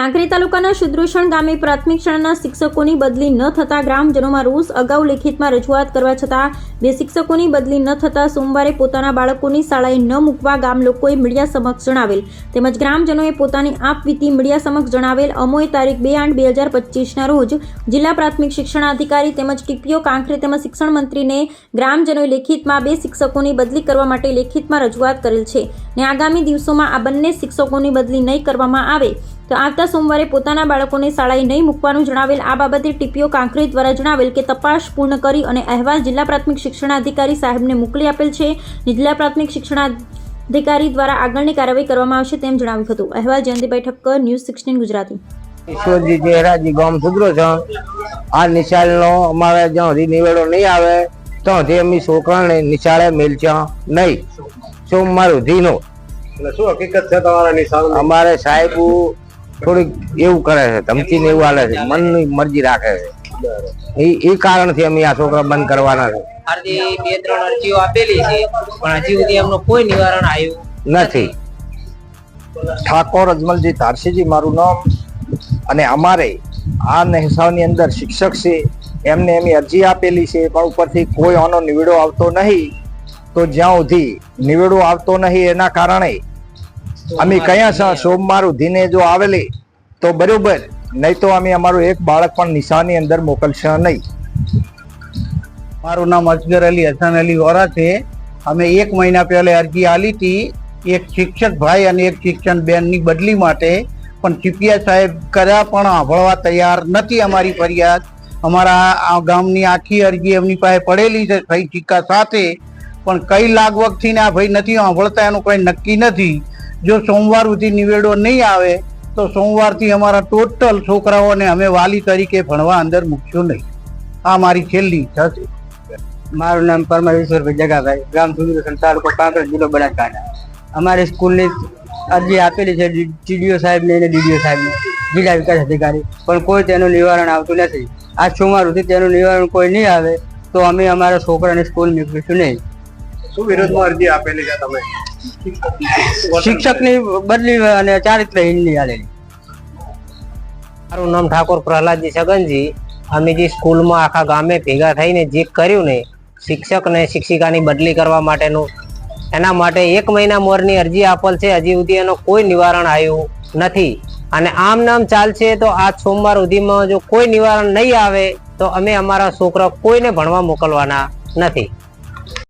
કાંકરી તાલુકાના શુદ્રુષણ ગામે પ્રાથમિક શાળાના શિક્ષકોની બદલી ન થતા ગ્રામજનોમાં રોષ અગાઉ લેખિતમાં રજૂઆત કરવા છતાં બે શિક્ષકોની બદલી ન થતા સોમવારે પોતાના બાળકોની શાળાએ ન મૂકવા ગામ લોકોએ મીડિયા સમક્ષ જણાવેલ. તેમજ ગ્રામજનોએ પોતાની આપવીતી મીડિયા સમક્ષ જણાવેલ અમોએ તારીખ બે આઠ બે હજાર પચીસના રોજ જિલ્લા પ્રાથમિક શિક્ષણાધિકારી તેમજ ટીપીઓ કાંકરી તેમજ શિક્ષણ મંત્રીને ગ્રામજનોએ લેખિતમાં બે શિક્ષકોની બદલી કરવા માટે લેખિતમાં રજૂઆત કરેલ છે. ને આગામી દિવસોમાં આ બંને શિક્ષકોની બદલી નહીં કરવામાં આવે. તો આવતા સોમવારે પોતાના બાળકોને શાળાએ નહીં મૂકવાનું જણાવેલ આ બાબતે ટીપીઓ કાંકરી દ્વારા જણાવેલ કે તપાસ પૂર્ણ કરી અને અહેવાલ જિલ્લા પ્રાથમિક શિક્ષણાધિકારી સાહેબને મોકલી આપેલ છે. જિલ્લા પ્રાથમિક શિક્ષણાધિકારી દ્વારા આગળની કાર્યવાહી કરવામાં આવશે તેમ જણાવ્યું હતું. અહેવાલ જયંતિભાઈ ઠક્કર ન્યૂઝ સિક્સટીન ગુજરાતી. ઈશ્વરજી ચહેરાજી ગામ સુધરો છે. આ નિશાળનો અમારે જ્યાં સુધી નિવેડો નહીં આવે ત્યાંથી અમે છોકરાને નિશાળે મેલચ્યા નહીં. સોમવાર સુધીનો એટલે શું હકીકત છે તમારા નિશાળ અમારે સાહેબ થોડીક એવું કરે છે ધમકીને એવું હાલે છે મનની મરજી રાખે છે. એ એ કારણથી અમે આ છોકરા બંધ કરવાના છે. અરજી બે ત્રણ અરજીઓ આપેલી છે પણ હજી સુધી એમનો કોઈ નિવારણ આવ્યું નથી. ઠાકોર અજમલજી ધારસીજી મારું નામ અને અમારે આ નહેસાવની અંદર શિક્ષક છે એમને એમની અરજી આપેલી છે પણ ઉપરથી કોઈ આનો નિવેડો આવતો નહીં. તો જ્યાં સુધી નિવેડો આવતો નહીં એના કારણે અમે કયા છા સોમવાર સુધીને જો આવેલી તો બરોબર નહીં તો અમે અમારું એક બાળક પણ નિશાની અંદર મોકલશે નહીં. મારું નામ અસગર અલી હસન અલી વોરા છે. અમે એક મહિના પહેલાં અરજી આલી હતી એક શિક્ષક ભાઈ અને એક શિક્ષણ બેનની બદલી માટે. પણ ચીપિયા સાહેબ કર્યા પણ સાંભળવા તૈયાર નથી અમારી ફરિયાદ. અમારા આ ગામની આખી અરજી એમની પાસે પડેલી છે ભાઈ સિક્કા સાથે. પણ કઈ લાગવગથી ને આ ભાઈ નથી સાંભળતા એનું કંઈ નક્કી નથી. જો સોમવાર સુધી નિવેડો નહીં આવે તો સોમવારથી અમારા ટોટલ છોકરાઓને અમે વાલી તરીકે ભણવા અંદર મૂકશું નહીં. આ મારી છેલ્લી ઈચ્છા છે. મારું નામ પરમેશ્વરભાઈ જગાભાઈ ગામ સુદર્શન તાલુકો કાંકરેજ જિલ્લો બનાસકાંઠા. અમારી સ્કૂલની અરજી આપેલી છે ટીડીઓ સાહેબને અને ડીડીઓ સાહેબને જિલ્લા વિકાસ અધિકારી. પણ કોઈ તેનું નિવારણ આવતું નથી. આજ સોમવાર સુધી તેનું નિવારણ કોઈ નહીં આવે તો અમે અમારા છોકરાને સ્કૂલ નીકળીશું નહીં. શું વિરોધમાં અરજી આપેલી છે તમે? શિક્ષકની બદલી અને ચારિત્રહીનની આલેલી મારું નામ ઠાકોર પ્રહલાદજી સગનજી અમે જે સ્કૂલમાં આખા ગામે ભેગા થઈને જે કર્યું ને, શિક્ષક ને શિક્ષિકાની બદલી કરવા માટેનું, એના માટે એક મહિના મોરની અરજી આપેલ છે. હજી સુધી એનો કોઈ નિવારણ આવ્યું નથી. અને આમ નામ ચાલશે તો આજ સોમવાર સુધીમાં જો કોઈ નિવારણ નહીં આવે, તો અમે અમારા છોકરા કોઈને ભણવા મોકલવાના નથી.